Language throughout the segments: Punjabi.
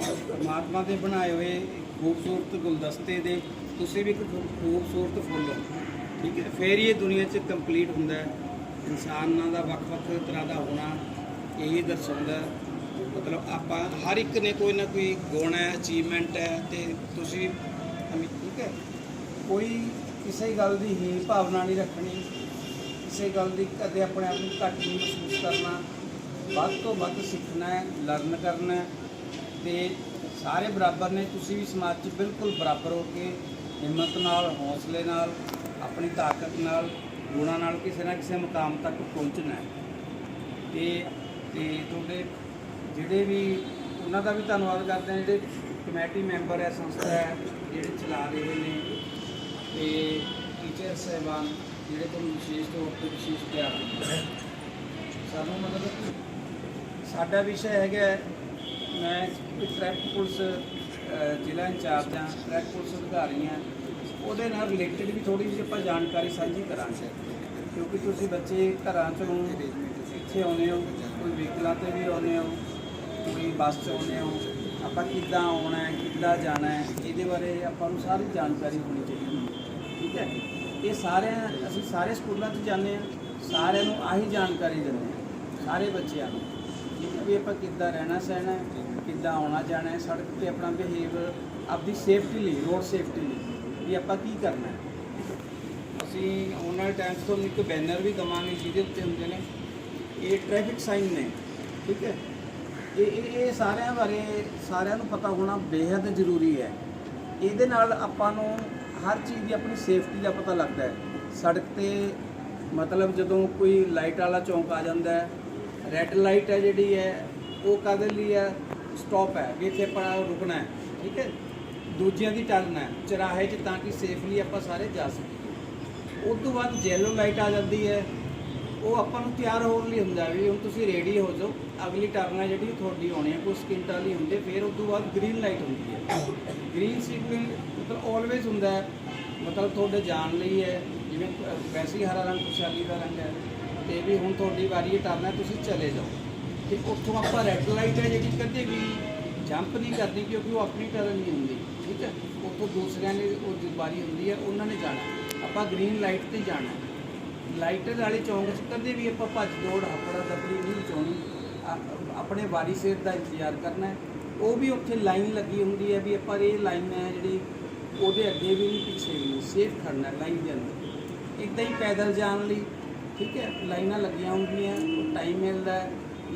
ਪਰਮਾਤਮਾ ਦੇ ਬਣਾਏ ਹੋਏ ਖੂਬਸੂਰਤ ਗੁਲਦਸਤੇ ਦੇ ਤੁਸੀਂ ਵੀ ਇੱਕ ਖੂਬਸੂਰਤ ਫੁੱਲ ਹੋ। ਠੀਕ ਹੈ, ਫੇਰ ਹੀ ਇਹ ਦੁਨੀਆ 'ਚ ਕੰਪਲੀਟ ਹੁੰਦਾ ਹੈ। ਇਨਸਾਨਾਂ ਦਾ ਵੱਖ-ਵੱਖ ਤਰ੍ਹਾਂ ਦਾ ਹੋਣਾ, ਇਹੀ ਦਰਸਾਉਂਦਾ ਮਤਲਬ ਆਪਾਂ ਹਰ ਇੱਕ ਨੇ ਕੋਈ ਨਾ ਕੋਈ ਗੁਣ ਹੈ ਅਚੀਵਮੈਂਟ ਹੈ ਤੇ ਤੁਸੀਂ ਠੀਕ ਹੈ, ਕੋਈ ਕਿਸੇ ਗੱਲ ਦੀ ਹੀ ਭਾਵਨਾ ਨਹੀਂ ਰੱਖਣੀ। ਕਿਸੇ ਗੱਲ ਦੀ ਕਦੇ ਆਪਣੇ ਆਪ ਨੂੰ ਘੱਟ ਨਹੀਂ ਮਹਿਸੂਸ ਕਰਨਾ। ਵੱਧ ਤੋਂ ਵੱਧ ਸਿੱਖਣਾ ਹੈ ਲਰਨ ਕਰਨਾ ਹੈ। ਤੇ ਸਾਰੇ ਬਰਾਬਰ ਨੇ, ਤੁਸੀਂ ਵੀ ਸਮਾਜ 'ਚ ਬਿਲਕੁਲ ਬਰਾਬਰ ਹੋ ਕੇ ਹਿੰਮਤ ਨਾਲ, ਹੌਸਲੇ ਨਾਲ, ਆਪਣੀ ਤਾਕਤ ਨਾਲ, ਗੁਣਾਂ ਨਾਲ ਕਿਸੇ ਨਾ ਕਿਸੇ ਮੁਕਾਮ ਤੱਕ ਪਹੁੰਚਣਾ ਹੈ। ਤੇ ਤੇ ਤੁਹਾਡੇ ਜਿਹੜੇ ਵੀ, ਉਹਨਾਂ ਦਾ ਵੀ ਧੰਨਵਾਦ ਕਰਦੇ ਹਾਂ, ਜਿਹੜੇ ਕਮੇਟੀ ਮੈਂਬਰ ਹੈ, ਸੰਸਥਾ ਹੈ, ਜਿਹੜੇ ਚਲਾ ਰਹੇ ਨੇ, ਤੇ ਟੀਚਰ ਸਹਿਬਾਨ ਜਿਹੜੇ ਤੁਹਾਨੂੰ ਵਿਸ਼ੇਸ਼ ਤੌਰ ਤੇ ਵਿਸ਼ੇਸ਼ ਪਿਆਰ ਦਿੰਦੇ ਸਾਨੂੰ ਮਤਲਬ ਸਾਡਾ ਵਿਸ਼ਾ ਹੈਗਾ ਮੈਂ ਇੱਕ ਟ੍ਰੈਫਿਕ ਪੁਲਿਸ ਜ਼ਿਲ੍ਹਾ ਇੰਚਾਰਜ ਹਾਂ, ਟ੍ਰੈਫਿਕ ਪੁਲਿਸ ਅਧਿਕਾਰੀ ਹਾਂ। ਉਹਦੇ ਨਾਲ ਰਿਲੇਟਡ ਵੀ ਥੋੜੀ ਜਿਹੀ ਆਪਾਂ ਜਾਣਕਾਰੀ ਸਾਂਝੀ ਕਰਾਂਗੇ। ਕਿਉਂਕਿ ਤੁਸੀਂ ਬੱਚੇ ਘਰਾਂ ਚੋਂ ਇੱਥੇ ਆਉਂਦੇ ਹੋ, ਕੋਈ ਵਹੀਕਲਾਂ ਤੇ ਵੀ ਆਉਂਦੇ ਹੋ, ਕੋਈ ਬੱਸ 'ਚ ਆਉਂਦੇ ਹੋ, ਆਪਾਂ ਕਿੱਦਾਂ ਆਉਣਾ ਹੈ, ਕਿੱਦਾਂ ਜਾਣਾ ਹੈ, ਇਹਦੇ ਬਾਰੇ ਆਪਾਂ ਨੂੰ ਸਾਰੀ ਜਾਣਕਾਰੀ ਹੋਣੀ ਚਾਹੀਦੀ ਹੈ। ਠੀਕ ਹੈ? ਇਹ ਸਾਰੇ ਅਸੀਂ ਸਾਰੇ ਸਕੂਲਾਂ 'ਚ ਜਾਂਦੇ ਹਾਂ, ਸਾਰਿਆਂ ਨੂੰ ਆਹੀ ਜਾਣਕਾਰੀ ਦਿੰਦੇ ਹਾਂ, ਸਾਰੇ ਬੱਚਿਆਂ ਨੂੰ। ਵੀ ਆਪਾਂ ਕਿੱਦਾਂ ਰਹਿਣਾ ਸਹਿਣਾ ਹੈ, ਕਿੱਦਾਂ ਆਉਣਾ ਜਾਣਾ ਹੈ ਸੜਕ ਤੇ ਆਪਣਾ ਬਿਹੇਵ ਆਪਦੀ ਸੇਫਟੀ ਲਈ ਰੋਡ ਸੇਫਟੀ ਲਈ ਵੀ ਆਪਾਂ ਕੀ ਕਰਨਾ ਹੈ। ਅਸੀਂ ਆਉਣ ਵਾਲੇ ਟਾਈਮ 'ਚ ਤੁਹਾਨੂੰ ਇੱਕ ਬੈਨਰ ਵੀ ਦਵਾਂਗੇ ਜਿਹਦੇ ਉੱਤੇ ਹੁੰਦੇ ਨੇ ਇਹ ਟ੍ਰੈਫਿਕ ਸਾਈਨ ਨੇ ਠੀਕ ਹੈ? ਇਹ ਇਹ ਇਹ ਸਾਰਿਆਂ ਬਾਰੇ ਸਾਰਿਆਂ ਨੂੰ ਪਤਾ ਹੋਣਾ ਬੇहद ਜ਼ਰੂਰੀ ਹੈ। ਇਹਦੇ ਨਾਲ ਆਪਾਂ ਨੂੰ ਹਰ ਚੀਜ਼ ਦੀ ਆਪਣੀ ਸੇਫਟੀ ਦਾ ਪਤਾ ਲੱਗਦਾ ਹੈ। ਸੜਕ ਤੇ ਮਤਲਬ ਜਦੋਂ ਕੋਈ ਲਾਈਟ ਵਾਲਾ ਚੌਂਕ ਆ ਜਾਂਦਾ ਹੈ ਰੈੱਡ ਲਾਈਟ ਹੈ ਜਿਹੜੀ ਹੈ ਉਹ ਕਾਹਦੇ ਲਈ ਹੈ ਸਟਾਪ ਹੈ ਵੀ ਇੱਥੇ ਆਪਾਂ ਰੁਕਣਾ ਹੈ ਠੀਕ ਹੈ? ਦੂਜਿਆਂ ਦੀ ਟਰਨ ਹੈ ਚਰਾਹੇ 'ਚ ਤਾਂ ਕਿ ਸੇਫਲੀ ਆਪਾਂ ਸਾਰੇ ਜਾ ਸਕੀਏ। ਉਸ ਤੋਂ ਬਾਅਦ ਜੈਲੋ ਲਾਈਟ ਆ ਜਾਂਦੀ ਹੈ ਉਹ ਆਪਾਂ ਨੂੰ ਤਿਆਰ ਹੋਣ ਲਈ ਹੁੰਦਾ ਵੀ ਹੁਣ ਤੁਸੀਂ ਰੈਡੀ ਹੋ ਜਾਓ ਅਗਲੀ ਟਰਨ ਹੈ ਜਿਹੜੀ ਤੁਹਾਡੀ ਆਉਣੀ ਹੈ ਕੁਝ ਸਕਿੰਟਾਂ ਲਈ ਹੁੰਦੇ ਫਿਰ ਉਸ ਤੋਂ ਬਾਅਦ ਗ੍ਰੀਨ ਲਾਈਟ ਹੁੰਦੀ ਹੈ। ਗ੍ਰੀਨ ਸਿਗਨਲ ਮਤਲਬ ਆਲਵੇਜ਼ ਹੁੰਦਾ ਹੈ ਮਤਲਬ ਤੁਹਾਡੇ ਜਾਣ ਲਈ ਹੈ ਜਿਵੇਂ ਅ, ਵੈਸੇ ਹੀ ਹਰਾ ਰੰਗ ਖੁਸ਼ਹਾਲੀ ਦਾ ਰੰਗ ਹੈ। ਤੇ ਵੀ ਹੁਣ ਤੁਹਾਡੀ ਵਾਰੀ ਹੈ ਟਰਨ ਹੈ ਤੁਸੀਂ ਚਲੇ ਜਾਓ। ਤੇ ਉੱਥੋਂ ਆਪਾਂ ਰੈੱਡ ਲਾਈਟ ਹੈ ਜਿਹੜੀ, ਕਦੇ ਵੀ ਜੰਪ ਨਹੀਂ ਕਰਨੀ, ਕਿਉਂਕਿ ਉਹ ਆਪਣੀ ਟਰਨ ਨਹੀਂ ਹੁੰਦੀ। ਠੀਕ ਹੈ? ਉੱਥੋਂ ਦੂਸਰਿਆਂ ਨੇ ਉਹ ਦੀ ਵਾਰੀ ਹੁੰਦੀ ਹੈ, ਉਹਨਾਂ ਨੇ ਜਾਣਾ। ਆਪਾਂ ਗ੍ਰੀਨ ਲਾਈਟ ਤੇ ਜਾਣਾ। ਲਾਈਟ ਵਾਲੇ ਚੌਂਕ 'ਚ ਕਦੇ ਵੀ ਆਪਾਂ ਭੱਜ ਦੌੜ ਹੱਪੜਾ ਦਬੜੀ ਨਹੀਂ ਚਾਉਣੀ ਆਪਣੇ ਵਾਰੀ ਸਿਰ ਦਾ ਇੰਤਜ਼ਾਰ ਕਰਨਾ ਉਹ ਵੀ ਉੱਥੇ ਲਾਈਨ ਲੱਗੀ ਹੁੰਦੀ ਹੈ ਵੀ ਆਪਾਂ ਇਹ ਲਾਈਨ ਹੈ ਜਿਹੜੀ, ਉਹਦੇ ਅੱਗੇ ਵੀ ਨਹੀਂ, ਪਿੱਛੇ ਵੀ ਨਹੀਂ। ਸੇਫ ਖੜਨਾ ਲਾਈਨ ਦੇ ਅੰਦਰ। ਇੱਦਾਂ ਹੀ ਪੈਦਲ ਜਾਣ ਲਈ ਠੀਕ ਹੈ, ਲਾਈਨਾਂ ਲੱਗੀਆਂ ਹੁੰਦੀਆਂ ਟਾਈਮ ਮਿਲਦਾ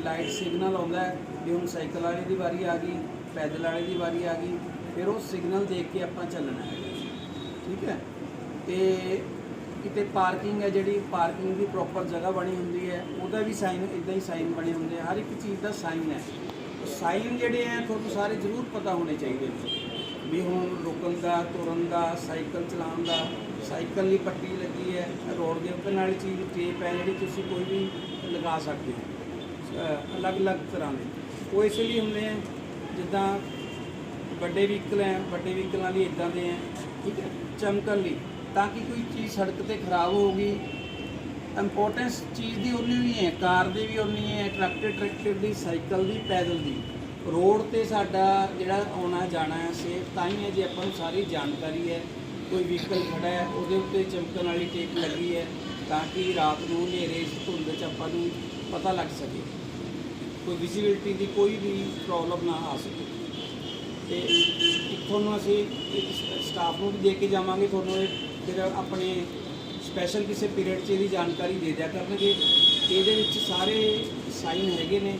ਲਾਈਟ ਸਿਗਨਲ ਆਉਂਦਾ ਵੀ ਹੁਣ ਸਾਈਕਲ ਵਾਲੇ ਦੀ ਵਾਰੀ ਆ ਗਈ, ਪੈਦਲ ਵਾਲੇ ਦੀ ਵਾਰੀ ਆ ਗਈ, ਫਿਰ ਉਹ ਸਿਗਨਲ ਦੇਖ ਕੇ ਆਪਾਂ ਚੱਲਣਾ ਹੈ। ਠੀਕ ਹੈ, ਤੇ ਕਿਤੇ ਪਾਰਕਿੰਗ ਹੈ ਜਿਹੜੀ ਪਾਰਕਿੰਗ ਦੀ ਪ੍ਰੋਪਰ ਜਗ੍ਹਾ ਬਣੀ ਹੁੰਦੀ ਹੈ, ਉਹਦਾ ਵੀ ਸਾਈਨ ਇਦਾਂ ਹੀ ਸਾਈਨ ਬਣੇ ਹੁੰਦੇ ਹਰ ਇੱਕ ਚੀਜ਼ ਦਾ ਸਾਈਨ ਹੈ। ਸਾਈਨ ਜਿਹੜੇ ਆ, ਤੁਹਾਨੂੰ ਸਾਰੇ ਜ਼ਰੂਰ ਪਤਾ ਹੋਣੇ ਚਾਹੀਦੇ ਨੇ। ਵੀ ਹੁਣ ਰੁਕਣ ਦਾ, ਤੁਰਨ ਦਾ, ਸਾਈਕਲ ਚਲਾਉਣ ਦਾ, ਸਾਈਕਲ ਦੀ ਪੱਟੀ ਲੱਗੀ ਹੈ, ਰੋਡ ਦੇ ਉੱਪਰ ਨਾਲ ਚੀਜ਼ ਟੇਪ ਹੈ ਜਿਹੜੀ ਤੁਸੀਂ ਕੋਈ ਵੀ ਲਗਾ ਸਕਦੇ ਹੋ। ਅਲੱਗ-ਅਲੱਗ ਤਰ੍ਹਾਂ ਦੇ। ਉਹ ਇਸ ਲਈ ਹੁੰਦੇ ਆ, ਜਿੱਦਾਂ ਵੱਡੇ ਵਹੀਕਲ ਹੈ, ਵੱਡੇ ਵਹੀਕਲਾਂ ਲਈ ਇਦਾਂ ਦੇ ਹੈ, ਠੀਕ ਹੈ, ਚਮਕਣ ਲਈ। ਤਾਂ ਕਿ ਕੋਈ ਚੀਜ਼ ਸੜਕ ਤੇ ਖਰਾਬ ਹੋ ਇੰਪੋਰਟੈਂਸ ਚੀਜ਼ ਦੀ ਉਨੀ ਹੀ ਹੈ, ਕਾਰ ਦੀ ਵੀ ਉਨੀ ਹੈ ਟਰੈਕਟਰ ਟਰੈਕਟਰ ਦੀ, ਸਾਈਕਲ ਦੀ, ਪੈਦਲ ਦੀ। ਰੋਡ ਤੇ ਸਾਡਾ ਜਿਹੜਾ ਆਉਣਾ ਜਾਣਾ ਹੈ ਸੇਫ, ਤਾਂ ਹੀ ਹੈ ਜੇ ਆਪਾਂ ਨੂੰ ਸਾਰੀ ਜਾਣਕਾਰੀ ਹੈ। ਕੋਈ ਵਹੀਕਲ ਖੜਾ ਹੈ, ਉਹਦੇ ਉੱਤੇ ਚਮਕਣ ਵਾਲੀ ਟੇਪ ਲੱਗੀ ਹੈ ਤਾਂ ਕਿ ਰਾਤ ਨੂੰ ਹਨੇਰੇ, ਧੁੰਦ ਵਿੱਚ ਆਪਾਂ ਨੂੰ ਪਤਾ ਲੱਗ ਸਕੇ। ਕੋਈ ਵਿਜ਼ਿਬਿਲਟੀ ਦੀ ਕੋਈ ਵੀ ਪ੍ਰੋਬਲਮ ਨਾ ਆ ਸਕੇ। ਤੇ ਤੁਹਾਨੂੰ ਅਸੀਂ ਸਟਾਫ ਨੂੰ ਵੀ ਦੇ ਕੇ ਜਾਵਾਂਗੇ, ਤੁਹਾਨੂੰ ਇਹ ਫਿਰ ਆਪਣੇ ਸਪੈਸ਼ਲ ਕਿਸੇ ਪੀਰੀਅਡ 'ਚ ਇਹਦੀ ਜਾਣਕਾਰੀ ਦੇ ਦਿਆ ਕਰਨਗੇ। ਇਹਦੇ ਵਿੱਚ ਸਾਰੇ ਸਾਈਨ ਹੈਗੇ ਨੇ।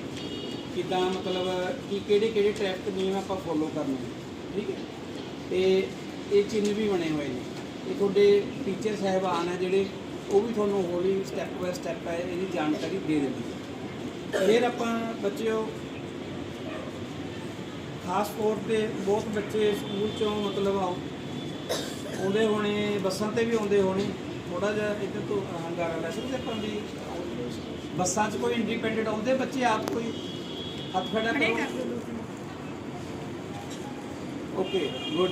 ਕਿੱਦਾਂ ਮਤਲਬ ਕਿ ਕਿਹੜੇ ਕਿਹੜੇ ਟ੍ਰੈਫਿਕ ਨਿਯਮ ਆਪਾਂ ਫੋਲੋ ਕਰਨੇ ਠੀਕ ਹੈ? ਤੇ ਇਹ ਚਿੰਨ੍ਹ ਵੀ ਬਣੇ ਹੋਏ ਨੇ। ਇਹ ਤੁਹਾਡੇ ਟੀਚਰ ਸਾਹਿਬਾਨ ਹੈ ਜਿਹੜੇ, ਉਹ ਵੀ ਤੁਹਾਨੂੰ ਹੌਲੀ ਸਟੈਪ ਬਾਏ ਸਟੈਪ ਹੈ ਇਹਦੀ ਜਾਣਕਾਰੀ ਦੇ ਦੇਣਗੇ ਫਿਰ ਆਪਾਂ ਬੱਚਿਓ, ਖਾਸ ਤੌਰ ਤੇ ਬਹੁਤ ਬੱਚੇ ਸਕੂਲ ਚੋਂ ਮਤਲਬ ਆਉਂਦੇ ਹੋਣੇ, ਬੱਸਾਂ ਤੇ ਵੀ ਆਉਂਦੇ ਹੋਣੇ ਥੋੜਾ ਜਿਹਾ ਇੱਧਰ ਤੋਂ ਹੰਗਾਰਾ ਲੈ ਸਕਦੇ ਆਪਾਂ ਵੀ? ਬੱਸਾਂ 'ਚ ਕੋਈ ਇੰਡੀਪੈਂਡੈਂਟ ਆਉਂਦੇ ਬੱਚੇ ਆਪ ਕੋਈ? ਦੋ ਗੁੱਡ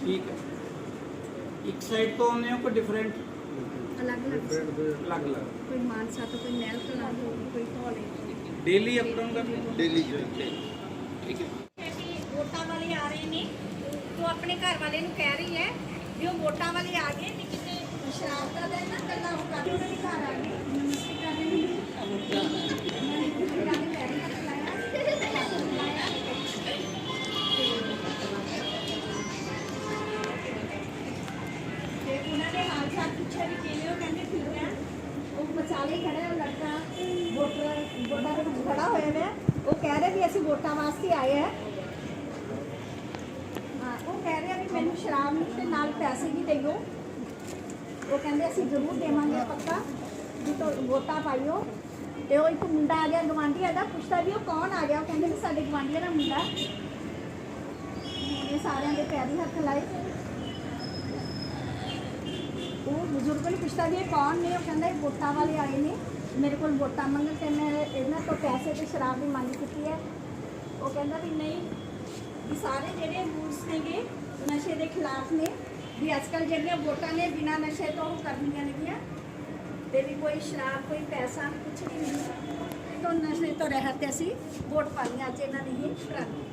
ਠੀਕ ਹੈ। ਇੱਕ ਸਾਈਡ ਤੋਂ ਆਉਂਦੇ ਹੋ ਕੋਈ ਡਿਫਰੈਂਟ ਅਲੱਗ ਅਲੱਗ ਅਲੱਗ ਅਲੱਗ ਕੋਈ ਮਾਨਸਾ ਤੋਂ ਕੋਈ ਨਹਿਰ ਤੋਂ ਨਾਲ ਹੋਊ ਕੋਈ ਕਾਲਜ ਡੇਲੀ ਅਪ ਡਾਊਨ ਕਰਦੇ ਹੋ? ਡੇਲੀ ਠੀਕ ਹੈ। ਹੈ ਕਿ ਵੋਟਾਂ ਵਾਲੇ ਆ ਰਹੇ ਨੇ। ਤੂੰ ਆਪਣੇ ਘਰ ਵਾਲੇ ਨੂੰ ਕਹਿ ਰਹੀ ਹੈ ਵੀ ਉਹ ਵੋਟਾਂ ਵਾਲੇ ਆ ਗਏ ਤੇ ਕਿਤੇ ਸ਼ਰਾਬ ਦਾ ਦਿਨ ਨਾ ਕੱਲਾ ਉਹ ਕਰ ਉਹਨਾਂ ਦੇ ਘਰ ਆ ਗਏ ਨਮਸਤੇ ਕਰ ਰਹੇ ਨੇ ਉਹਨਾਂ ਹਾਲ ਚਾਲ ਪੁੱਛਿਆ ਵੀ ਕਿਵੇਂ ਹੋ ਕਹਿੰਦੇ ਠੀਕ ਹੈ ਉਹ ਵਿਚਾਲੇ ਖੜਾ ਉਹ ਲੜਕਾ ਵੋਟਰ ਵੋਟਾਂ ਖੜਾ ਹੋਇਆ ਹੈ ਉਹ ਕਹਿ ਰਿਹਾ ਵੀ ਅਸੀਂ ਵੋਟਾਂ ਵਾਸਤੇ ਆਏ ਆ ਹਾਂ ਉਹ ਕਹਿ ਰਿਹਾ ਵੀ ਮੈਨੂੰ ਸ਼ਰਾਬ ਤੇ ਨਾਲ ਪੈਸੇ ਵੀ ਦਿਓ ਉਹ ਕਹਿੰਦੇ ਅਸੀਂ ਜ਼ਰੂਰ ਦੇਵਾਂਗੇ ਪੱਕਾ ਵੀ ਤੋ ਵੋਟਾਂ ਪਾਈਓ ਤੇ ਉਹ ਇੱਕ ਮੁੰਡਾ ਆ ਗਿਆ ਗਵਾਂਢੀਆ ਦਾ ਪੁੱਛਦਾ ਵੀ ਉਹ ਕੌਣ ਆ ਗਿਆ ਉਹ ਕਹਿੰਦੇ ਵੀ ਸਾਡੇ ਗਵਾਂਢੀਆ ਦਾ ਮੁੰਡਾ ਉਹਨੇ ਸਾਰਿਆਂ ਦੇ ਪੈਰੀ ਹੱਥ ਲਾਏ ਉਹ ਬਜ਼ੁਰਗ ਨੂੰ ਪੁੱਛਦਾ ਵੀ ਇਹ ਕੌਣ ਨੇ? ਉਹ ਕਹਿੰਦਾ ਇਹ ਵੋਟਾਂ ਵਾਲੇ ਆਏ ਨੇ। ਮੇਰੇ ਕੋਲ ਵੋਟਾਂ ਮੰਗਣ ਕੇ ਮੈਂ ਇਹਨਾਂ ਤੋਂ ਪੈਸੇ ਤੇ ਸ਼ਰਾਬ ਦੀ ਮੰਗ ਕੀਤੀ ਹੈ। ਉਹ ਕਹਿੰਦਾ ਵੀ ਨਹੀਂ, ਵੀ ਸਾਰੇ ਜਿਹੜੇ ਰੂਲਸ ਨੇਗੇ, ਨਸ਼ੇ ਦੇ ਖਿਲਾਫ ਨੇ, ਵੀ ਅੱਜ ਕੱਲ੍ਹ ਜਿਹੜੀਆਂ ਵੋਟਾਂ ਨੇ ਬਿਨਾਂ ਨਸ਼ੇ ਤੋਂ ਉਹ ਕਰਨੀਆਂ ਨੇਗੀਆਂ। ਤੇ ਵੀ ਕੋਈ ਸ਼ਰਾਬ, ਕੋਈ ਪੈਸਾ ਕੁਝ ਵੀ ਨਹੀਂ। ਤੋਂ ਨਸ਼ੇ ਤੋਂ ਰਹਿਤ ਤੇ ਅਸੀਂ ਵੋਟ ਪਾਣੀ ਅੱਜ ਇਹਨਾਂ ਨੇ ਹੀ ਕਰਾਂਗੇ